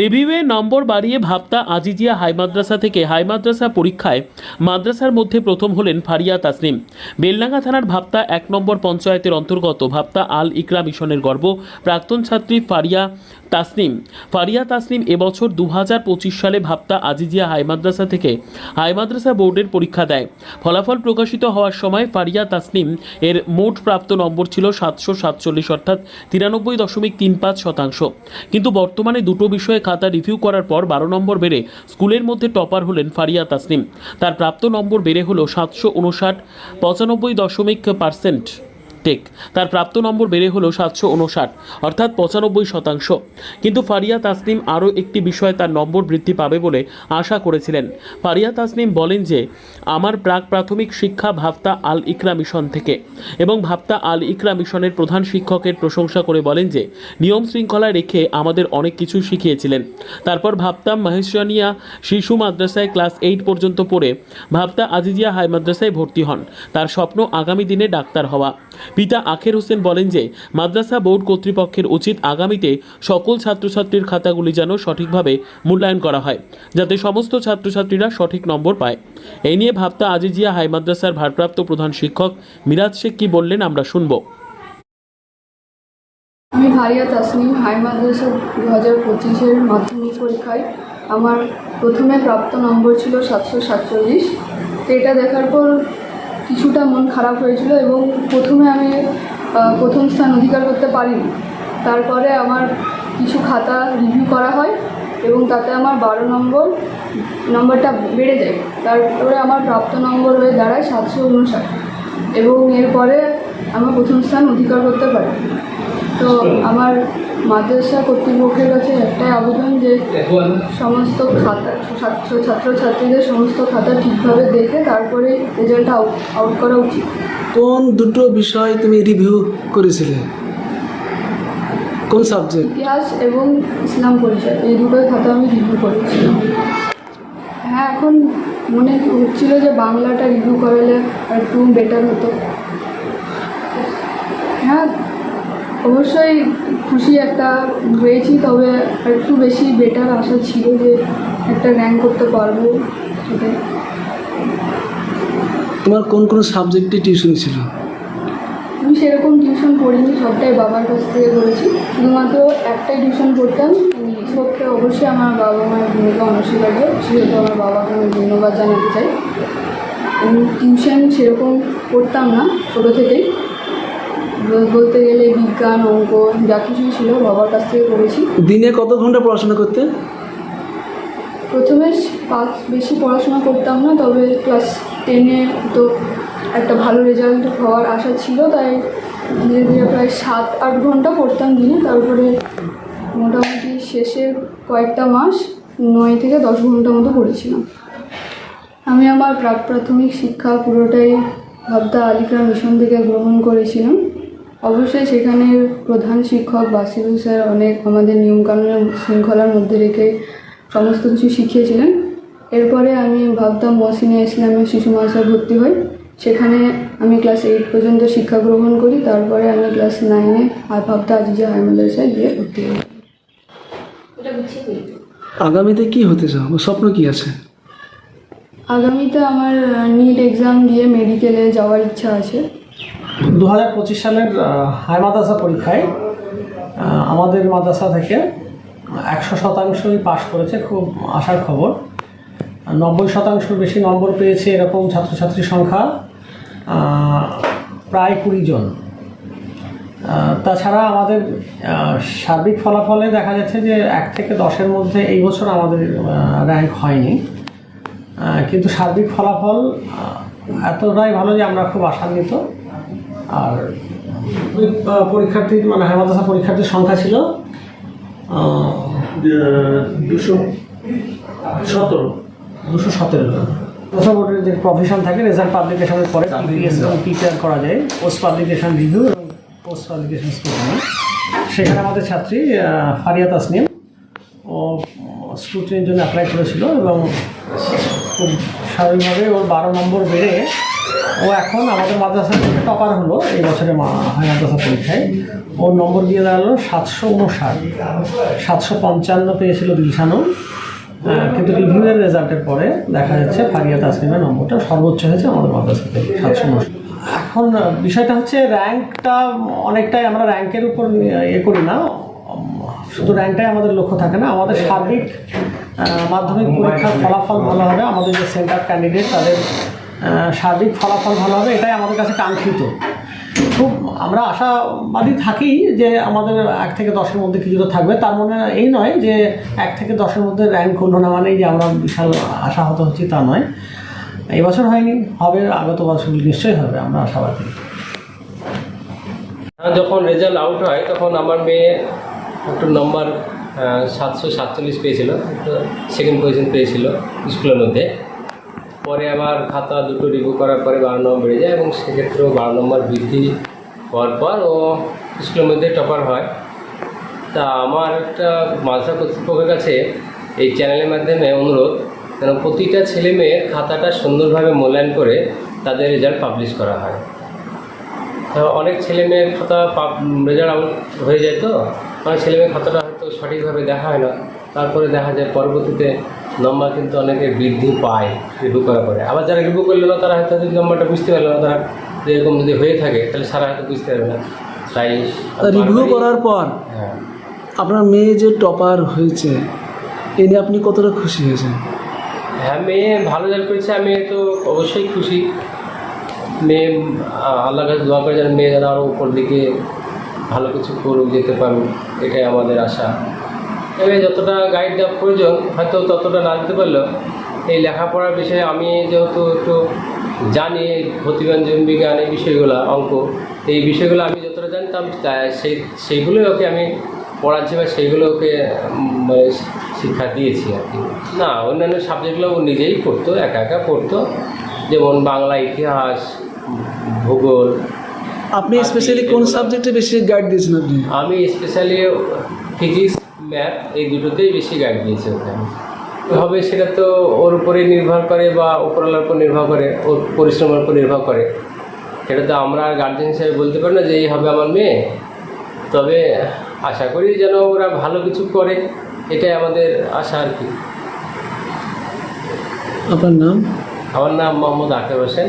রিভিউয়ে নম্বর বাড়িয়ে ভাবতা আজিজিয়া হাই মাদ্রাসা থেকে হাই মাদ্রাসা পরীক্ষায় মাদ্রাসার মধ্যে প্রথম হলেন ফারিয়া তাসনিম। বেলডাঙ্গা থানার ভাবতা এক নম্বর পঞ্চায়েতের অন্তর্গত ভাবতা আল ইকরা মিশনের গর্ব। প্রাক্তন ছাত্রী ফারিয়া তাসনিম। ফারিয়া তাসনিম এবছর দু হাজার পঁচিশ সালে ভাবতা আজিজিয়া হাই মাদ্রাসা থেকে হাই মাদ্রাসা বোর্ডের পরীক্ষা দেয়। ফলাফল প্রকাশিত হওয়ার সময় ফারিয়া তাসনিম এর মোট প্রাপ্ত নম্বর ছিল সাতশো সাতচল্লিশ অর্থাৎ তিরানব্বই দশমিক তিন পাঁচ শতাংশ। কিন্তু বর্তমানে দুটো বিষয়ে খাতা রিভিউ করার পর বারো নম্বর বেড়ে স্কুলের মধ্যে টপার হলেন ফারিয়া তাসনিম। তার প্রাপ্ত নম্বর বেড়ে হলো সাতশো উনষাট, পঁচানব্বই দশমিক পার্সেন্ট। টেক। তার প্রাপ্ত নম্বর বেড়ে হলো সাতশো উনষাট, অর্থাৎ পঁচানব্বই শতাংশ। কিন্তু ফারিয়া তাসনিম আরও একটি বিষয়ে তার নম্বর বৃদ্ধি পাবে বলে আশা করেছিলেন। ফারিয়া তাসনিম বলেন যে, আমার প্রাক প্রাথমিক শিক্ষা ভাবতা আল ইকরা মিশন থেকে। এবং ভাবতা আল ইকরা মিশনের প্রধান শিক্ষকের প্রশংসা করে বলেন যে, নিয়ম শৃঙ্খলায় রেখে আমাদের অনেক কিছু শিখিয়েছিলেন। তারপর ভাবতাম মহেশিয়া শিশু মাদ্রাসায় ক্লাস এইট পর্যন্ত পড়ে ভাবতা আজিজিয়া হাই মাদ্রাসায় ভর্তি হন। তার স্বপ্ন আগামী দিনে ডাক্তার হওয়া। পিতা আখের হোসেন বলেন যে, মাদ্রাসা বোর্ড কর্তৃপক্ষের উচিত আগামীতে সকল ছাত্রছাত্রীর খাতাগুলি যেন সঠিকভাবে মূল্যায়ন করা হয়, যাতে সমস্ত ছাত্রছাত্রীরা সঠিক নম্বর পায়। এই নিয়ে ভাবতা আজিজিয়া হাই মাদ্রাসার ভারপ্রাপ্ত প্রধান শিক্ষক মিরাজ শেখ কি বললেন, আমরা শুনব। আমি ভারিয়া তাসনিম হাই মাদ্রাসা দু হাজার পঁচিশের মাধ্যমিক পরীক্ষায়। আমার প্রথমে প্রাপ্ত নম্বর ছিল সাতশো সাতচল্লিশ। তো এটা দেখার পর কিছুটা মন খারাপ হয়েছিল এবং প্রথমে আমি প্রথম স্থান অধিকার করতে পারিনি। তারপরে আমার কিছু খাতা রিভিউ করা হয় এবং তাতে আমার বারো নম্বর নম্বরটা বেড়ে যায়। তারপরে আমার প্রাপ্ত নম্বর হয়ে দাঁড়ায় সাতশো উনষাট। এবং এরপরে আমার প্রথম স্থান অধিকার করতে পারি। তো আমার মাদ্রাসা কর্তৃপক্ষের কাছে একটাই আবেদন যে সমস্ত খাতা ছাত্র ছাত্রছাত্রীদের সমস্ত খাতা ঠিকভাবে দেখে তারপরে রেজাল্ট আউট আউট করা উচিত। কোন দুটো বিষয় তুমি রিভিউ করেছিলে? কোন সাবজেক্ট ইতিহাস এবং ইসলাম পরিচয় এই দুটোই খাতা আমি রিভিউ করেছিলাম। হ্যাঁ এখন মনে হচ্ছিল যে বাংলাটা রিভিউ করালে একটু বেটার হতো। হ্যাঁ অবশ্যই খুশি একটা হয়েছি তবে একটু বেশি বেটার আশা ছিল যে একটা র্যাঙ্ক করতে পারব সেটাই। তোমার কোন কোন সাবজেক্টে টিউশন ছিল? আমি সেরকম টিউশন পড়িনি সবটাই বাবার কাছ থেকে করেছি। শুধুমাত্র একটাই টিউশন পড়তাম ইংলিশ অবশ্যই আমার বাবা মায়ের ভূমিকা অনস্বীকার্য। সেহেতু আমার বাবাকে আমি ধন্যবাদ জানাতে চাই। আমি টিউশন সেরকম পড়তাম না ছোটো থেকেই। বলতে গেলে বিজ্ঞান অঙ্ক যা কিছুই ছিল বাবার কাছ থেকে করেছি। দিনে কত ঘণ্টা পড়াশোনা করতে? প্রথমে পাঁচ বেশি পড়াশোনা করতাম না তবে ক্লাস টেনে তো একটা ভালো রেজাল্ট হওয়ার আশা ছিল তাই ধীরে ধীরে প্রায় সাত আট ঘণ্টা পড়তাম দিনে। তারপরে মোটামুটি শেষের কয়েকটা মাস নয় থেকে দশ ঘণ্টা মতো পড়েছিলাম। আমি আমার প্রাক প্রাথমিক শিক্ষা পুরোটাই ভাবদা আলিকা মিশন থেকে গ্রহণ করেছিলাম। অবশ্যই সেখানের প্রধান শিক্ষক বাসিরুল স্যার অনেক আমাদের নিয়মকানুনের শৃঙ্খলার মধ্যে রেখে সমস্ত কিছু শিখিয়েছিলেন। এরপরে আমি ভাবতাম মহসিনে ইসলামের শিশু মাদ্রাসায় ভর্তি হই। সেখানে আমি ক্লাস এইট পর্যন্ত শিক্ষা গ্রহণ করি। তারপরে আমি ক্লাস নাইনে আর ভাবতা আজিজা হাই মাদ্রাসায় গিয়ে ভর্তি হই। আগামীতে কি হতে চাও? স্বপ্ন কি আছে? আগামীতে আমার নিট এক্সাম দিয়ে মেডিকেলে যাওয়ার ইচ্ছা আছে। দু হাজার পঁচিশ সালের হাই মাদ্রাসা পরীক্ষায় আমাদের মাদ্রাসা থেকে একশো শতাংশই পাশ করেছে খুব আশার খবর। নব্বই শতাংশ বেশি নম্বর পেয়েছে এরকম ছাত্রছাত্রীর সংখ্যা প্রায় কুড়ি জন। তাছাড়া আমাদের সার্বিক ফলাফলে দেখা যাচ্ছে যে এক থেকে দশের মধ্যে এই বছর আমাদের র্যাঙ্ক হয়নি। কিন্তু সার্বিক ফলাফল এতটাই ভালো যে আমরা খুব আশান্বিত। আর পরীক্ষার্থী মানে হেমাদাসা পরীক্ষার্থীর সংখ্যা ছিল দুশো সতেরো। দুশো সতেরো জন। মাদ্রাসা বোর্ডের যে প্রফেশন থাকে রেজাল্ট পাবলিকেশনের পরে প্রিপেয়ার করা যায় পোস্ট পাবলিকেশন রিভিউ এবং পোস্ট পাবলিকেশন স্কুটিনি সেখানে আমাদের ছাত্রী ফারিয়া তাসনিম ও স্ক্রুটিনির জন্য অ্যাপ্লাই করেছিল এবং খুব স্বাভাবিকভাবে ওর বারো নম্বর বেড়ে ও এখন আমাদের মাদ্রাসা থেকে টপার হলো এই বছরে মাদ্রাসা পরীক্ষায়। ওর নম্বর দিয়ে দাঁড়াল সাতশো উনষাট সাতশো পঞ্চান্ন পেয়েছিল দিলশানুর আহ, কিন্তু রিভিউয়ের রেজাল্টের পরে দেখা যাচ্ছে ফারিয়া তাসলিমের নম্বরটা সর্বোচ্চ হয়েছে আমাদের মাদ্রাসা থেকে সাতশো উনষাট এখন বিষয়টা হচ্ছে র্যাঙ্কটা অনেকটাই আমরা র্যাঙ্কের উপর ইয়ে করি না শুধু র্যাঙ্কটাই আমাদের লক্ষ্য থাকে না আমাদের সার্বিক মাধ্যমিক পরীক্ষার ফলাফল ভালো হবে আমাদের যে সেন্টার ক্যান্ডিডেট তাদের সার্বিক ফলাফল ভালো হবে, এটাই আমাদের কাছে কাঙ্ক্ষিত। খুব আমরা আশাবাদী থাকি যে আমাদের এক থেকে দশের মধ্যে কিছুটা থাকবে। তার মানে এই নয় যে এক থেকে দশের মধ্যে র্যাঙ্ক করল না মানেই যে আমরা বিশাল আশাহত হচ্ছি তা নয়। এই বছর হয়নি, হবে, আগত বছর নিশ্চয়ই হবে, আমরা আশাবাদী। যখন রেজাল্ট আউট হয়, তখন আমার মেয়ে একটু নম্বর সাতশো সাতচল্লিশ পেয়েছিল সেকেন্ড পজিশন পেয়েছিল স্কুলের মধ্যে। পরে আবার খাতা দুটো রিভিউ করার পরে বারো নম্বর বেড়ে যায় এবং সেক্ষেত্রেও বারো নম্বর বৃদ্ধি হওয়ার পর ও স্কুলের মধ্যে টপার হয়। তা আমার একটা মাদ্রাসা কর্তৃপক্ষের কাছে এই চ্যানেলের মাধ্যমে অনুরোধ, যেন প্রতিটা ছেলে মেয়ের খাতাটা সুন্দরভাবে মূল্যায়ন করে তাদের রেজাল্ট পাবলিশ করা হয়। অনেক ছেলে মেয়ের খাতা রেজাল্ট আউট হয়ে যায় তো? অনেক ছেলে মেয়ের খাতাটা হয়তো সঠিকভাবে দেখা হয় না। তারপরে দেখা যায় পরবর্তীতে নম্বর কিন্তু অনেকে বৃদ্ধি পায় রিভিউ করার পরে। আবার যারা রিভিউ করল না তারা হয়তো যদি নম্বরটা বুঝতে পারল না তারা এরকম যদি হয়ে থাকে তাহলে সারা হয়তো বুঝতে পারবে না। তাই রিভিউ করার পর হ্যাঁ। আপনার মেয়ে যে টপার হয়েছে এ নিয়ে আপনি কতটা খুশি হয়েছেন? হ্যাঁ মেয়ে ভালো রেজাল্ট করেছে আমি তো অবশ্যই খুশি। মেয়ে আহ, আল্লাহর কাছে দোয়া করে যেন মেয়ে যেন আরও উপর দিকে ভালো কিছু করুক যেতে পারুক এটাই আমাদের আশা। এবার যতটা গাইড দেওয়া প্রয়োজন হয়তো ততটা না দিতে পারলেও এই লেখাপড়ার বিষয়ে আমি যেহেতু একটু জানি প্রতিবন্ধন বিজ্ঞান এই বিষয়গুলো অঙ্ক এই বিষয়গুলো আমি যতটা জানতাম তা- সেই সেইগুলোই ওকে আমি পড়াচ্ছি বা সেইগুলো ওকে মানে শিক্ষা দিয়েছি আর কি। না অন্যান্য সাবজেক্টগুলো ও নিজেই পড়তো একা একা পড়তো যেমন বাংলা ইতিহাস ভূগোল। আপনি স্পেশালি কোন সাবজেক্টে বেশি গাইড দিয়েছেন আপনি? আমি স্পেশালি ফিজিক্স ম্যাথ এই দুটোতেই বেশি গাইড দিয়েছে ওকে। আমি হবে সেটা তো ওর উপরে নির্ভর করে বা উপরওয়ালার উপর নির্ভর করে ওর পরিশ্রমের উপর নির্ভর করে। সেটা তো আমরা আর গার্জেন হিসাবে বলতে পারি না যে এই হবে আমার মেয়ে। তবে আশা করি যেন ওরা ভালো কিছু করে এটাই আমাদের আশা আর কি। আপনার নাম? আমার নাম মোহাম্মদ আকের হোসেন।